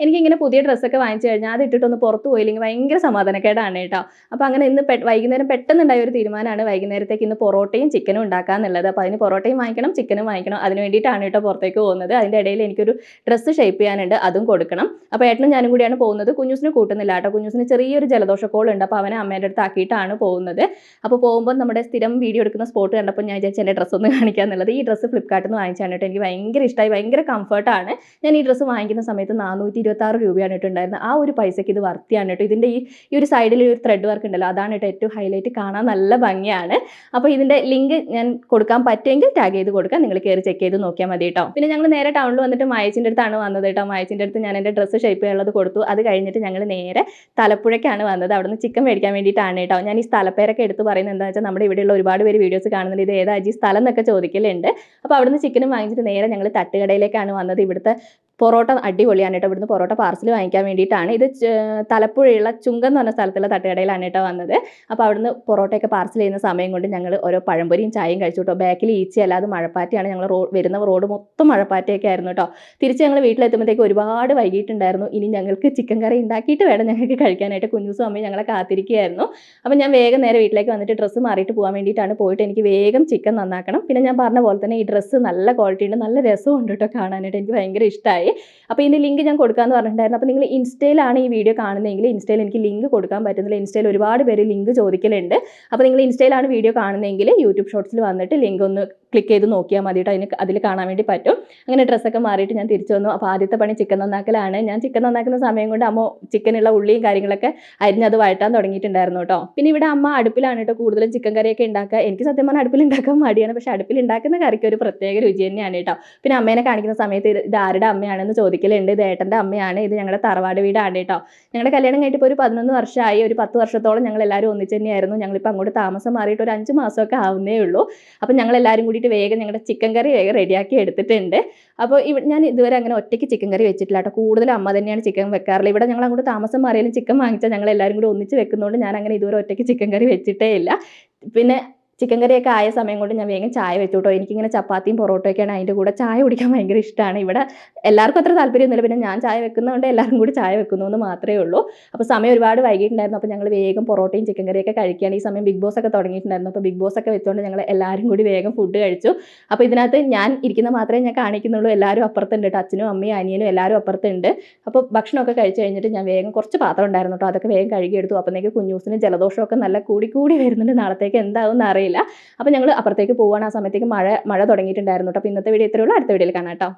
എനിക്കിങ്ങനെ പുതിയ ഡ്രസ്സൊക്കെ വാങ്ങിച്ചു കഴിഞ്ഞാൽ അത് ഇട്ടിട്ടൊന്ന് പുറത്ത് പോയില്ലെങ്കിൽ ഭയങ്കര സമാധാനക്കേടാണ് കേട്ടോ. അപ്പോൾ അങ്ങനെ ഇന്ന് വൈകുന്നേരം പെട്ടെന്നുണ്ടായ ഒരു തീരുമാനമാണ് വൈകുന്നേരത്തേക്ക് ഇന്ന് പൊറോട്ടയും ചിക്കനും ഉണ്ടാക്കാന്നുള്ളത്. അപ്പോൾ അതിന് പൊറോട്ടയും വാങ്ങിക്കണം ചിക്കനും വാങ്ങിക്കണം. അതിന് വേണ്ടിയിട്ടാണ് കേട്ടോ പുറത്തേക്ക് പോകുന്നത്. അതിന്റെ ഇടയിൽ എനിക്കൊരു ഡ്രസ്സ് ഷേപ്പ് ചെയ്യാനുണ്ട് അതും കൊടുക്കണം. അപ്പോൾ ഏട്ടനും ഞാനും കൂടിയാണ് പോകുന്നത്. കുഞ്ഞൂസിന് കൂട്ടുന്നില്ല കേട്ടോ. കുഞ്ഞൂസിന് ചെറിയൊരു ജലദോഷക്കോളുണ്ട് അപ്പോൾ അവനെ അമ്മേന്റെ അടുത്ത് ആക്കിയിട്ടാണ് പോകുന്നത്. അപ്പോൾ പോകുമ്പോൾ നമ്മുടെ സ്ഥിരം വീഡിയോ എടുക്കുന്ന സ്പോട്ട് കണ്ടപ്പോൾ ഞാൻ വിചാരിച്ചു എന്റെ ഡ്രസ്സ് ഒന്ന് കാണിക്കാന്നുള്ളത്. ഈ ഡ്രസ്സ് ഫ്ലിപ്കാർട്ടിൽ നിന്ന് വാങ്ങിച്ചാണ് കേട്ടോ. എനിക്ക് ഭയങ്കര ഇഷ്ടമായി ഭയങ്കര കംഫർട്ടാണ് ഞാൻ ഈ ഡ്രസ്സ് വാങ്ങിക്കുന്ന സമയത്ത് നാനൂറ്റി ഇരുപത്തി ആറ് രൂപയാണ് കേട്ടോ ഉണ്ടായിരുന്നത്. ആ ഒരു പൈസയ്ക്ക് ഇത് വർത്തിയാണ് കേട്ടോ. ഇതിന്റെ ഈ ഈ ഒരു സൈഡിൽ ഒരു ത്രെഡ് വർക്ക് ഉണ്ടല്ലോ അതാണ് കേട്ടോ ഏറ്റവും ഹൈലൈറ്റ് കാണാൻ നല്ല ഭംഗിയാണ്. അപ്പോൾ ഇതിന്റെ ലിങ്ക് ഞാൻ കൊടുക്കാൻ പറ്റുമെങ്കിൽ ടാഗ് ചെയ്ത് കൊടുക്കാം. നിങ്ങൾ കയറി ചെക്ക് ചെയ്ത് നോക്കിയാൽ മതി കേട്ടോ. പിന്നെ ഞങ്ങൾ നേരെ ടൗണിൽ വന്നിട്ട് മായച്ചിന്റെ അടുത്താണ് വന്നത് കേട്ടോ. മായച്ചിന്റെ അടുത്ത് ഞാൻ എന്റെ ഡ്രസ്സ് ഷേപ്പ് ചെയ്യാനുള്ളത് കൊടുത്തു. അത് കഴിഞ്ഞിട്ട് ഞങ്ങൾ നേരെ തലപ്പുഴയ്ക്കാണ് വന്നത്. അവിടുന്ന് ചിക്കൻ മേടിക്കാൻ വേണ്ടിയിട്ടാണ് കേട്ടോ. ഞാൻ ഈ സ്ഥലപ്പേരൊക്കെ എടുത്ത് പറയുന്നത് എന്താ വെച്ചാൽ നമ്മുടെ ഇവിടെയുള്ള ഒരുപാട് പേര് വീഡിയോസ് കാണുന്നുണ്ട്. ഇത് ഏതാ ഈ സ്ഥലം എന്നൊക്കെ ചോദിക്കലുണ്ട്. അപ്പോൾ അവിടുന്ന് ചിക്കനും വാങ്ങിച്ചിട്ട് നേരെ ഞങ്ങൾ തട്ടുകടയിലേക്കാണ് വന്നത്. ഇവിടുത്തെ പൊറോട്ട അടിപൊളിയാണ് കേട്ടോ. ഇവിടുന്ന് പൊറോട്ട പാർസൽ വാങ്ങിക്കാൻ വേണ്ടിയിട്ടാണ്. ഇത് തലപ്പുഴയുള്ള ചുങ്കം എന്ന് പറഞ്ഞ സ്ഥലത്തുള്ള തട്ടുകടയിലാണ് കേട്ടോ വന്നത്. അപ്പോൾ അവിടുന്ന് പൊറോട്ടയൊക്കെ പാർസൽ ചെയ്യുന്ന സമയം കൊണ്ട് ഞങ്ങൾ ഓരോ പഴംപൊരിയും ചായയും കഴിച്ചു കേട്ടോ. ബാക്കിൽ ഈച്ചി അല്ലാതെ മഴപ്പാറ്റയാണ് ഞങ്ങൾ റോ വരുന്ന റോഡ് മൊത്തം മഴപ്പാറ്റയൊക്കെ ആയിരുന്നു കേട്ടോ. തിരിച്ച് ഞങ്ങൾ വീട്ടിലെത്തുമ്പോഴത്തേക്ക് ഒരുപാട് വൈകിട്ടുണ്ടായിരുന്നു. ഇനി ഞങ്ങൾക്ക് ചിക്കൻ കറി ഉണ്ടാക്കിയിട്ട് വേണം ഞങ്ങൾക്ക് കഴിക്കാനായിട്ട്. കുഞ്ഞുസും അമ്മയും ഞങ്ങളെ കാത്തിരിക്കുകയായിരുന്നു. അപ്പോൾ ഞാൻ വേഗം നേരെ വീട്ടിലേക്ക് വന്നിട്ട് ഡ്രസ്സ് മാറിയിട്ട് പോകാൻ വേണ്ടിയിട്ടാണ് പോയിട്ട് എനിക്ക് വേഗം ചിക്കൻ നന്നാക്കണം. പിന്നെ ഞാൻ പറഞ്ഞ പോലെ തന്നെ ഈ ഡ്രസ്സ് നല്ല ക്വാളിറ്റി ഉണ്ട് നല്ല രസമുണ്ട് കേട്ടോ കാണാനായിട്ട്. എനിക്ക് ഭയങ്കര ഇഷ്ടമായി അപ്പോൾ ഇതിന്റെ ലിങ്ക് ഞാൻ കൊടുക്കാമെന്ന് പറഞ്ഞിട്ടുണ്ടായിരുന്നു. അപ്പോൾ നിങ്ങൾ ഇൻസ്റ്റയിലാണ് ഈ വീഡിയോ കാണുന്നതെങ്കിൽ ഇൻസ്റ്റയിൽ എനിക്ക് ലിങ്ക് കൊടുക്കാൻ പറ്റുന്നില്ല. ഇൻസ്റ്റയിൽ ഒരുപാട് പേര് ലിങ്ക് ചോദിക്കലുണ്ട്. അപ്പോൾ നിങ്ങൾ ഇൻസ്റ്റയിലാണ് വീഡിയോ കാണുന്നതെങ്കിൽ യൂട്യൂബ് ഷോർട്സിൽ വന്നിട്ട് ലിങ്ക് ഒന്ന് ക്ലിക്ക് ചെയ്ത് നോക്കിയാൽ മതി കേട്ടോ അതിന് അതിൽ കാണാൻ വേണ്ടി പറ്റും. അങ്ങനെ ഡ്രസ്സൊക്കെ മാറിയിട്ട് ഞാൻ തിരിച്ചു വന്നു. അപ്പോൾ ആദ്യത്തെ പണി ചിക്കൻ നന്നാക്കലാണ്. ഞാൻ ചിക്കൻ നന്നാക്കുന്ന സമയം കൊണ്ട് അമ്മ ചിക്കനുള്ള ഉള്ളിയും കാര്യങ്ങളൊക്കെ അരിഞ്ഞത് വഴറ്റാൻ തുടങ്ങിയിട്ടുണ്ടായിരുന്നു കേട്ടോ. പിന്നെ ഇവിടെ അമ്മ അടുപ്പിലാണ് കേട്ടോ കൂടുതലും ചിക്കൻ കറിയൊക്കെ ഉണ്ടാക്കുക. എനിക്ക് സത്യം പറഞ്ഞാൽ അടുപ്പിൽ ഉണ്ടാക്കാൻ മടിയാണ്. പക്ഷേ അടുപ്പിൽ ഉണ്ടാക്കുന്ന കറിക്ക് ഒരു പ്രത്യേക രുചി തന്നെയാണ് കേട്ടോ. പിന്നെ അമ്മേനെ കാണിക്കുന്ന സമയത്ത് ഇത് ആരുടെ അമ്മയാണെന്ന് ചോദിക്കലുണ്ട്. ഇത് ഏട്ടന്റെ അമ്മയാണ്. ഇത് ഞങ്ങളുടെ തറവാട് വീടാണ് കേട്ടോ. ഞങ്ങളുടെ കല്യാണം കഴിഞ്ഞിട്ട് ഇപ്പോൾ ഒരു പതിനൊന്ന് വർഷമായി ഒരു പത്ത് വർഷത്തോളം ഞങ്ങൾ എല്ലാവരും ഒന്നിച്ച് തന്നെയായിരുന്നു. ഞങ്ങളിപ്പോൾ അങ്ങോട്ട് താമസം മാറിയിട്ട് ഒരു അഞ്ച് മാസമൊക്കെ ആവുന്നേ ഉള്ളൂ. അപ്പം ഞങ്ങൾ എല്ലാവരും കൂടിയിട്ട് വേഗം ഞങ്ങളുടെ ചിക്കൻ കറി വേഗം റെഡിയാക്കി എടുത്തിട്ടുണ്ട്. അപ്പോൾ ഇവ ഞാൻ ഇതുവരെ അങ്ങനെ ഒറ്റയ്ക്ക് ചിക്കൻ കറി വെച്ചിട്ടില്ല കേട്ടോ. കൂടുതലും അമ്മ തന്നെയാണ് ചിക്കൻ വെക്കാറുള്ളത്. ഇവിടെ ഞങ്ങൾ അങ്ങോട്ട് താമസം മാറിയാലും ചിക്കൻ വാങ്ങിച്ചാൽ ഞങ്ങൾ എല്ലാവരും കൂടി ഒന്നിച്ച് വെക്കുന്നതുകൊണ്ട് ഞാൻ അങ്ങനെ ഇതുവരെ ഒറ്റയ്ക്ക് ചിക്കൻ കറി വെച്ചിട്ടേ ഇല്ല. പിന്നെ ചിക്കൻ കറിയൊക്കെ ആയ സമയം കൊണ്ട് ഞാൻ വേഗം ചായ വെച്ചു കേട്ടോ എനിക്കിങ്ങനെ ചപ്പാത്തിയും പൊറോട്ടയൊക്കെയാണ് അതിന്റെ കൂടെ ചായ കുടിക്കാൻ ഭയങ്കര ഇഷ്ടമാണ് ഇവിടെ എല്ലാവർക്കും അത്ര താല്പര്യമൊന്നുമില്ല. പിന്നെ ഞാൻ ചായ വെക്കുന്നതുകൊണ്ട് എല്ലാവരും കൂടി ചായ വെക്കുന്നു എന്ന് മാത്രമേ ഉള്ളൂ. അപ്പോൾ സമയം ഒരുപാട് വൈകിട്ടുണ്ടായിരുന്നു അപ്പോൾ ഞങ്ങൾ വേഗം പൊറോട്ടയും ചിക്കൻ കറിയൊക്കെ കഴിക്കുകയാണ്. ഈ സമയം ബിഗ് ബോസ് ഒക്കെ തുടങ്ങിയിട്ടുണ്ടായിരുന്നു. അപ്പോൾ ബിഗ് ബോസ് ഒക്കെ വെച്ചുകൊണ്ട് ഞങ്ങൾ എല്ലാവരും കൂടി വേഗം ഫുഡ് കഴിച്ചു. അപ്പോൾ ഇതിനകത്ത് ഞാൻ ഇരിക്കുന്ന മാത്രമേ ഞാൻ കാണിക്കുന്നുള്ളൂ. എല്ലാവരും അപ്പുറത്തുണ്ട് കേട്ടോ. അച്ഛനും അമ്മയും അനിയനും എല്ലാവരും അപ്പുറത്തുണ്ട്. അപ്പോൾ ഭക്ഷണമൊക്കെ കഴിച്ചു കഴിഞ്ഞിട്ട് ഞാൻ വേഗം കുറച്ച് പാത്രം ഉണ്ടായിരുന്നു കേട്ടോ. അതൊക്കെ വേഗം കഴുകിയെടുത്തു അപ്പോഴത്തേക്ക് കുഞ്ഞൂസിന് ജലദോഷമൊക്കെ നല്ല കൂടി കൂടി വരുന്നുണ്ട്. നാളത്തേക്ക് എന്താവും എന്ന് അറിയില്ല. അപ്പോൾ ഞങ്ങൾ അപ്പുറത്തേക്ക് പോവാണ്. ആ സമയത്തേക്ക് മഴ മഴ തുടങ്ങിയിട്ടുണ്ടായിരുന്നു കേട്ടോ അപ്പോൾ ഇന്നത്തെ വീഡിയോ ഇത്രേ ഉള്ളൂ. അടുത്ത വീഡിയോയിൽ കാണാം കേട്ടോ